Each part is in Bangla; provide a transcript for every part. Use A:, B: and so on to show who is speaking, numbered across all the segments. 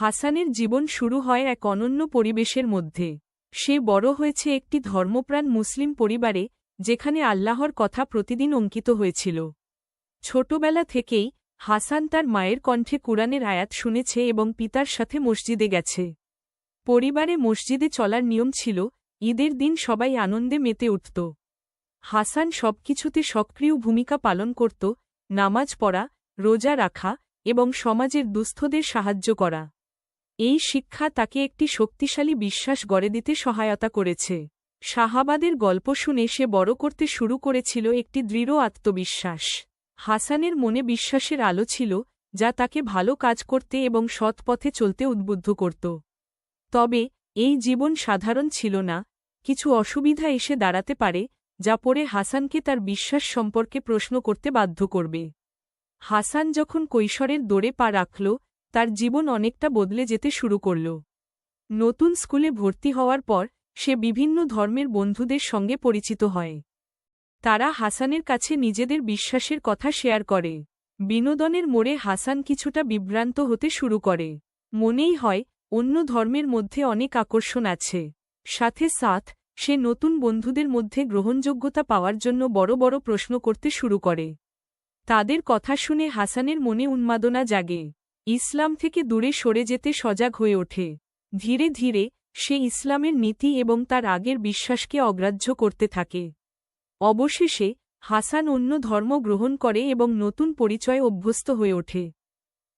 A: হাসানের জীবন শুরু হয় এক অনন্য পরিবেশের মধ্যে। সে বড় হয়েছে একটি ধর্মপ্রাণ মুসলিম পরিবারে, যেখানে আল্লাহর কথা প্রতিদিন অঙ্কিত হয়েছিল। ছোটবেলা থেকেই, হাসান তার মায়ের কণ্ঠে কুরআনের আয়াত শুনেছে এবং পিতার সাথে মসজিদে গেছে। পরিবারে মসজিদে চলার নিয়ম ছিল, ঈদের দিন সবাই আনন্দে মেতে উঠত। হাসান সবকিছুতে সক্রিয় ভূমিকা পালন করত, নামাজ পড়া, রোজা রাখা এবং সমাজের দুস্থদের সাহায্য করা। এই শিক্ষা তাকে একটি শক্তিশালী বিশ্বাস গড়ে দিতে সহায়তা করেছে। শাহাবাদের গল্প শুনে সে বড় করতে শুরু করেছিল একটি দৃঢ় আত্মবিশ্বাস। হাসানের মনে বিশ্বাসের আলো ছিল, যা তাকে ভালো কাজ করতে এবং সৎ পথে চলতে উদ্বুদ্ধ করত। তবে, এই জীবন সাধারণ ছিল না, কিছু অসুবিধা এসে দাঁড়াতে পারে, যা পরে হাসানকে তার বিশ্বাস সম্পর্কে প্রশ্ন করতে বাধ্য করবে। হাসান যখন কৈশোরের দৌড়ে পা রাখল তার জীবন অনেকটা বদলে যেতে শুরু করল। নতুন স্কুলে ভর্তি হওয়ার পর, সে বিভিন্ন ধর্মের বন্ধুদের সঙ্গে পরিচিত হয়। তারা হাসানের কাছে নিজেদের বিশ্বাসের কথা শেয়ার করে। বিনোদনের মোড়ে হাসান কিছুটা বিভ্রান্ত হতে শুরু করে। মনেই হয়, অন্য ধর্মের মধ্যে অনেক আকর্ষণ আছে। সাথে সাথ, সে নতুন বন্ধুদের মধ্যে গ্রহণযোগ্যতা পাওয়ার জন্য বড় বড় প্রশ্ন করতে শুরু করে। তাদের কথা শুনে হাসানের মনে উন্মাদনা জাগে। ইসলাম থেকে দূরে সরে যেতে সজাগ হয়ে ওঠে। ধীরে ধীরে, সে ইসলামের নীতি এবং তার আগের বিশ্বাসকে অগ্রাহ্য করতে থাকে। অবশেষে, হাসান অন্য ধর্ম গ্রহণ করে এবং নতুন পরিচয় অভ্যস্ত হয়ে ওঠে।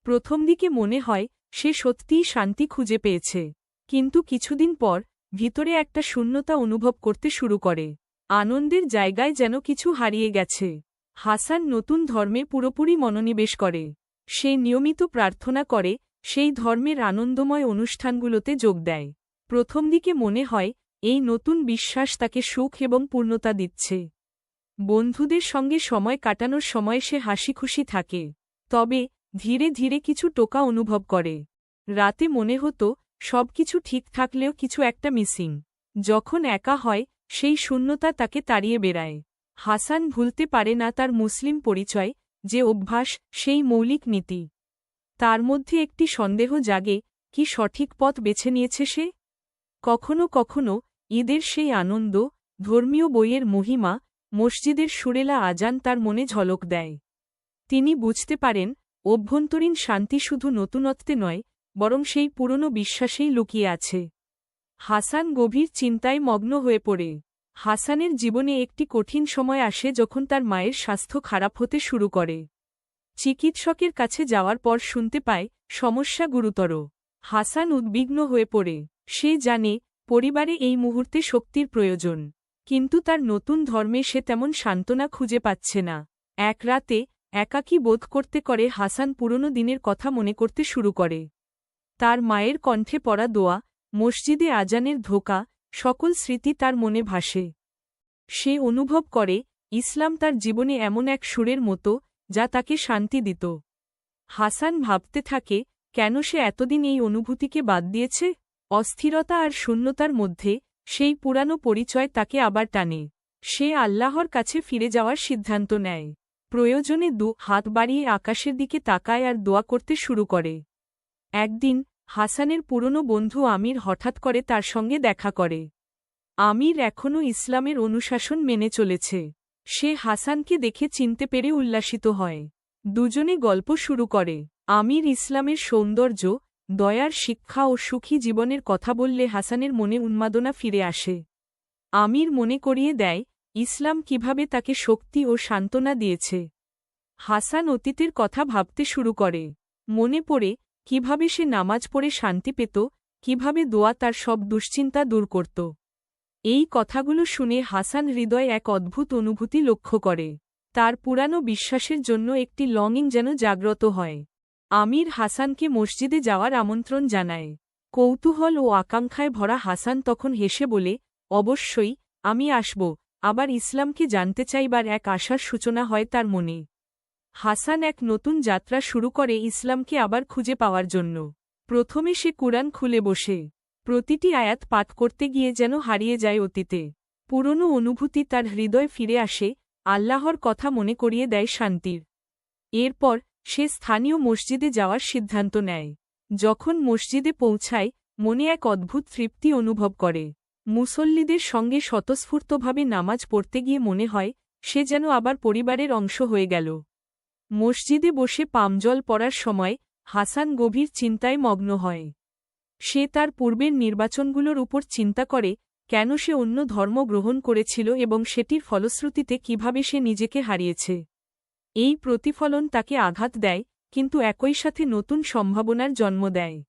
A: প্রথম দিকে মনে হয়, সে সত্যিই শান্তি খুঁজে পেয়েছে। কিন্তু কিছুদিন পর, ভিতরে একটা শূন্যতা অনুভব করতে শুরু করে। আনন্দের জায়গায় যেন কিছু হারিয়ে গেছে। হাসান নতুন ধর্মে পুরোপুরি মনোনিবেশ করে। সে নিয়মিত প্রার্থনা করে, সেই ধর্মের আনন্দময় অনুষ্ঠানগুলোতে যোগ দেয়। প্রথম দিকে মনে হয়, এই নতুন বিশ্বাস তাকে সুখ এবং পূর্ণতা দিচ্ছে। বন্ধুদের সঙ্গে সময় কাটানোর সময় সে হাসি খুশি থাকে। তবে, ধীরে ধীরে কিছু টোকা অনুভব করে। রাতে মনে হতো, সবকিছু ঠিক থাকলেও কিছু একটা মিসিং। যখন একা হয়, সেই শূন্যতা তাকে তাড়িয়ে বেড়ায়। হাসান ভুলতে পারে না তার মুসলিম পরিচয় যে অভ্যাস, সেই মৌলিক নীতি। তার মধ্যে একটি সন্দেহ জাগে, কি সঠিক পথ বেছে নিয়েছে সে? কখনো কখনো ঈদের সেই আনন্দ, ধর্মীয় বইয়ের মহিমা, মসজিদের সুরেলা আজান তার মনে ঝলক দেয়। তিনি বুঝতে পারেন, অভ্যন্তরীণ শান্তি শুধু নতুনত্বে নয়, বরং সেই পুরনো বিশ্বাসেই লুকিয়ে আছে। হাসান গভীর চিন্তায় মগ্ন হয়ে পড়ে। হাসানের জীবনে একটি কঠিন সময় আসে যখন তার মায়ের স্বাস্থ্য খারাপ হতে শুরু করে। চিকিৎসকের কাছে যাওয়ার পর শুনতে পায়, সমস্যা গুরুতর। হাসান উদ্বিগ্ন হয়ে পড়ে। সে জানে, পরিবারে এই মুহূর্তে শক্তির প্রয়োজন। কিন্তু তার নতুন ধর্মে সে তেমন সান্ত্বনা খুঁজে পাচ্ছে না। এক রাতে, একাকী বোধ করতে করে হাসান পুরনো দিনের কথা মনে করতে শুরু করে। তার মায়ের কণ্ঠে পড়া দোয়া, মসজিদে আজানের ধোকা সকল স্মৃতি তার মনে ভাসে। সে অনুভব করে, ইসলাম তার জীবনে এমন এক সুরের মতো, যা তাকে শান্তি দিত। হাসান ভাবতে থাকে, কেন সে এতদিন এই অনুভূতিকে বাদ দিয়েছে? অস্থিরতা আর শূন্যতার মধ্যে, সেই পুরানো পরিচয় তাকে আবার টানে। সে আল্লাহর কাছে ফিরে যাওয়ার সিদ্ধান্ত নেয়। প্রয়োজনে দু, হাত বাড়িয়ে আকাশের দিকে তাকায় আর দোয়া করতে শুরু করে। একদিন হাসানের পুরনো বন্ধু আমির হঠাৎ করে তার সঙ্গে দেখা করে। আমির এখনও ইসলামের অনুশাসন মেনে চলেছে। সে হাসানকে দেখে চিনতে পেরে উল্লাসিত হয়। দুজনে গল্প শুরু করে। আমির ইসলামের সৌন্দর্য, দয়ার শিক্ষা ও সুখী জীবনের কথা বললে হাসানের মনে উন্মাদনা ফিরে আসে। আমির মনে করিয়ে দেয়, ইসলাম কীভাবে তাকে শক্তি ও সান্ত্বনা দিয়েছে। হাসান অতীতের কথা ভাবতে শুরু করে। মনে পড়ে কীভাবে সে নামাজ পড়ে শান্তি পেত, কীভাবে দোয়া তার সব দুশ্চিন্তা দূর করত। এই কথাগুলো শুনে হাসান হৃদয় এক অদ্ভুত অনুভূতি লক্ষ্য করে। তার পুরানো বিশ্বাসের জন্য একটি লংইং যেন জাগ্রত হয়। আমির হাসানকে মসজিদে যাওয়ার আমন্ত্রণ জানায়। কৌতূহল ও আকাঙ্ক্ষায় ভরা হাসান তখন হেসে বলে, অবশ্যই, আমি আসব। আবার ইসলামকে জানতে চাইবার এক আশার সূচনা হয় তার মনে। হাসান এক নতুন যাত্রা শুরু করে ইসলামকে আবার খুঁজে পাওয়ার জন্য। প্রথমে সে কুরআন খুলে বসে। প্রতিটি আয়াত পাঠ করতে গিয়ে যেন হারিয়ে যায় অতীতে। পুরনো অনুভূতি তার হৃদয় ফিরে আসে, আল্লাহর কথা মনে করিয়ে দেয় শান্তির। এরপর সে স্থানীয় মসজিদে যাওয়ার সিদ্ধান্ত নেয়। যখন মসজিদে পৌঁছায়, মনে এক অদ্ভুত তৃপ্তি অনুভব করে। মুসল্লিদের সঙ্গে স্বতঃস্ফূর্তভাবে নামাজ পড়তে গিয়ে মনে হয়, সে যেন আবার পরিবারের অংশ হয়ে গেল। মসজিদে বসে পামজল পড়ার সময় হাসান গভীর চিন্তায় মগ্ন হয়। সে তার পূর্বের নির্বাচনগুলোর উপর চিন্তা করে, কেন সে অন্য ধর্ম গ্রহণ করেছিল এবং সেটির ফলশ্রুতিতে কীভাবে সে নিজেকে হারিয়েছে। এই প্রতিফলন তাকে আঘাত দেয়, কিন্তু একই সাথে নতুন সম্ভাবনার জন্ম দেয়।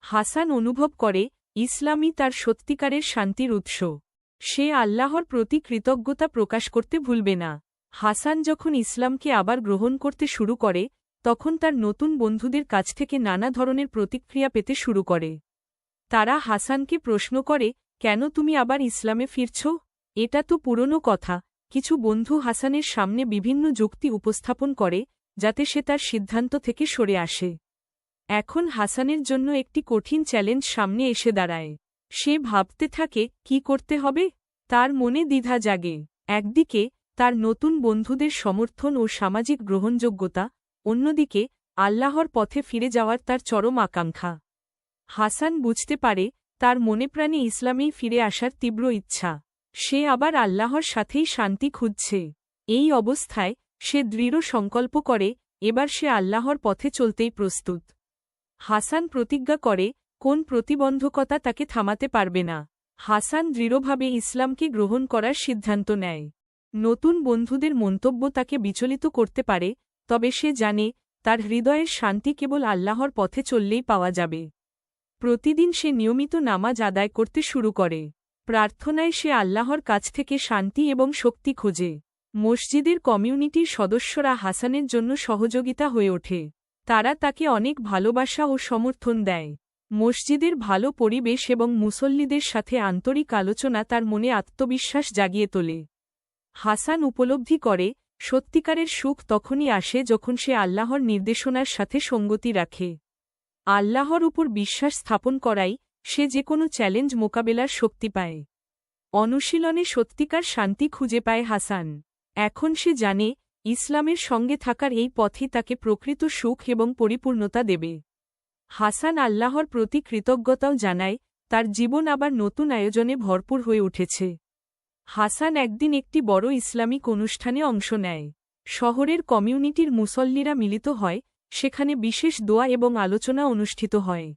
A: হাসান অনুভব করে, ইসলামই তার সত্যিকারের শান্তির উৎস। সে আল্লাহর প্রতি কৃতজ্ঞতা প্রকাশ করতে ভুলবে না। হাসান যখন ইসলামকে আবার গ্রহণ করতে শুরু করে, তখন তার নতুন বন্ধুদের কাছ থেকে নানা ধরনের প্রতিক্রিয়া পেতে শুরু করে। তারা হাসানকে প্রশ্ন করে, কেন তুমি আবার ইসলামে ফিরছ? এটা তো পুরনো কথা। কিছু বন্ধু হাসানের সামনে বিভিন্ন যুক্তি উপস্থাপন করে, যাতে সে তার সিদ্ধান্ত থেকে সরে আসে। এখন হাসানের জন্য একটি কঠিন চ্যালেঞ্জ সামনে এসে দাঁড়ায়। সে ভাবতে থাকে, কি করতে হবে? তার মনে দ্বিধা জাগে। একদিকে তার নতুন বন্ধুদের সমর্থন ও সামাজিক গ্রহণযোগ্যতা, অন্যদিকে, আল্লাহর পথে ফিরে যাওয়ার তার চরম আকাঙ্ক্ষা। হাসান বুঝতে পারে, তার মনে প্রাণে ইসলামেই ফিরে আসার তীব্র ইচ্ছা। সে আবার আল্লাহর সাথেই শান্তি খুঁজছে। এই অবস্থায়, সে দৃঢ় সংকল্প করে, এবার সে আল্লাহর পথে চলতেই প্রস্তুত। হাসান প্রতিজ্ঞা করে, কোন প্রতিবন্ধকতা তাকে থামাতে পারবে না। হাসান দৃঢ়ভাবে ইসলামকে গ্রহণ করার সিদ্ধান্ত নেয়। নতুন বন্ধুদের মন্তব্য তাকে বিচলিত করতে পারে, তবে সে জানে, তার হৃদয়ের শান্তি কেবল আল্লাহর পথে চললেই পাওয়া যাবে। প্রতিদিন সে নিয়মিত নামাজ আদায় করতে শুরু করে। প্রার্থনায় সে আল্লাহর কাছ থেকে শান্তি এবং শক্তি খোঁজে। মসজিদের কমিউনিটির সদস্যরা হাসানের জন্য সহযোগিতা হয়ে ওঠে। তারা তাকে অনেক ভালোবাসা ও সমর্থন দেয়। মসজিদের ভালো পরিবেশ এবং মুসল্লিদের সাথে আন্তরিক আলোচনা তার মনে আত্মবিশ্বাস জাগিয়ে তোলে। হাসান উপলব্ধি করে, সত্যিকারের সুখ তখনই আসে যখন সে আল্লাহর নির্দেশনার সাথে সঙ্গতি রাখে। আল্লাহর উপর বিশ্বাস স্থাপন করাই সে যে কোনো চ্যালেঞ্জ মোকাবেলার শক্তি পায়। অনুশীলনে সত্যিকার শান্তি খুঁজে পায় হাসান। এখন সে জানে, ইসলামের সঙ্গে থাকার এই পথই তাকে প্রকৃত সুখ এবং পরিপূর্ণতা দেবে। হাসান আল্লাহর প্রতি কৃতজ্ঞতাও জানায়, তার জীবন আবার নতুন আয়োজনে ভরপুর হয়ে উঠেছে। হাসান একদিন একটি বড় ইসলামিক অনুষ্ঠানে অংশ নেয়। শহরের কমিউনিটির মুসল্লিরা মিলিত হয়, সেখানে বিশেষ দোয়া এবং আলোচনা অনুষ্ঠিত হয়।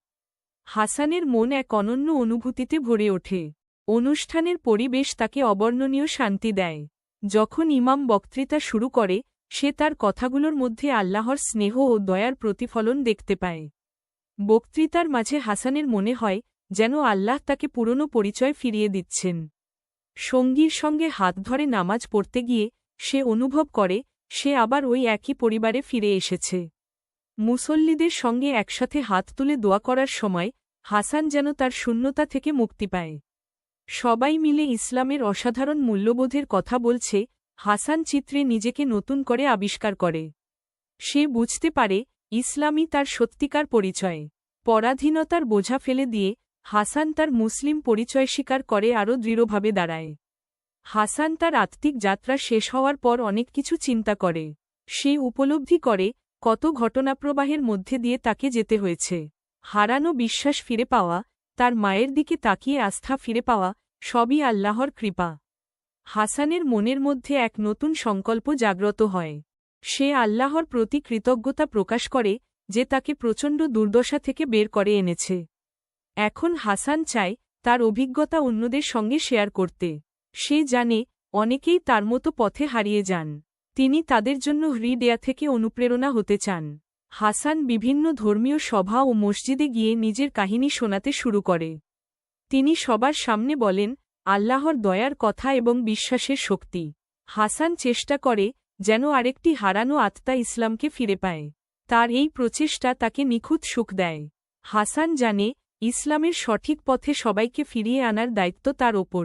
A: হাসানের মন এক অনন্য অনুভূতিতে ভরে ওঠে। অনুষ্ঠানের পরিবেশ তাকে অবর্ণনীয় শান্তি দেয়। যখন ইমাম বক্তৃতা শুরু করে, সে তার কথাগুলোর মধ্যে আল্লাহর স্নেহ ও দয়ার প্রতিফলন দেখতে পায়। বক্তৃতার মাঝে হাসানের মনে হয়, যেন আল্লাহ তাকে পুরনো পরিচয় ফিরিয়ে দিচ্ছেন। সঙ্গীর সঙ্গে হাত ধরে নামাজ পড়তে গিয়ে সে অনুভব করে, সে আবার ওই একই পরিবারে ফিরে এসেছে। মুসল্লিদের সঙ্গে একসাথে হাত তুলে দোয়া করার সময় হাসান যেন তার শূন্যতা থেকে মুক্তি পায়। সবাই মিলে ইসলামের অসাধারণ মূল্যবোধের কথা বলছে, হাসান চিত্রে নিজেকে নতুন করে আবিষ্কার করে। সে বুঝতে পারে, ইসলামই তার সত্যিকার পরিচয়। পরাধীনতার বোঝা ফেলে দিয়ে হাসান তার মুসলিম পরিচয় স্বীকার করে আরও দৃঢ়ভাবে দাঁড়ায়। হাসান তার আত্মিক যাত্রা শেষ হওয়ার পর অনেক কিছু চিন্তা করে। সে উপলব্ধি করে কত ঘটনাপ্রবাহের মধ্যে দিয়ে তাকে যেতে হয়েছে। হারানো বিশ্বাস ফিরে পাওয়া, তার মায়ের দিকে তাকিয়ে আস্থা ফিরে পাওয়া, সবই আল্লাহর কৃপা। হাসানের মনের মধ্যে এক নতুন সংকল্প জাগ্রত হয়। সে আল্লাহর প্রতি কৃতজ্ঞতা প্রকাশ করে যে তাকে প্রচণ্ড দুর্দশা থেকে বের করে এনেছে। এখন হাসান চায় তার অভিজ্ঞতা অন্যদের সঙ্গে শেয়ার করতে। সে জানে, অনেকেই তার মতো পথে হারিয়ে যান। তিনি তাদের জন্য হৃদয়া থেকে অনুপ্রেরণা হতে চান। হাসান বিভিন্ন ধর্মীয় সভা ও মসজিদে গিয়ে নিজের কাহিনী শোনাতে শুরু করে। তিনি সবার সামনে বলেন, আল্লাহর দয়ার কথা এবং বিশ্বাসের শক্তি। হাসান চেষ্টা করে যেন আরেকটি হারানো আত্মা ইসলামকে ফিরে পায়। তার এই প্রচেষ্টা তাকে নিখুঁত সুখ দেয়। হাসান জানে ইসলামের সঠিক পথে সবাইকে ফিরিয়ে আনার দায়িত্ব তার ওপর।